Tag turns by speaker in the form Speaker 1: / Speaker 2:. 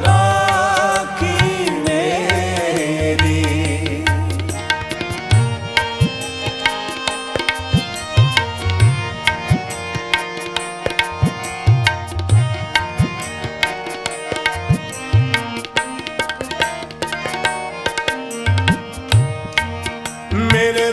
Speaker 1: ਰਾਖੀ ਮੇਰੀ ਮੇਰੇ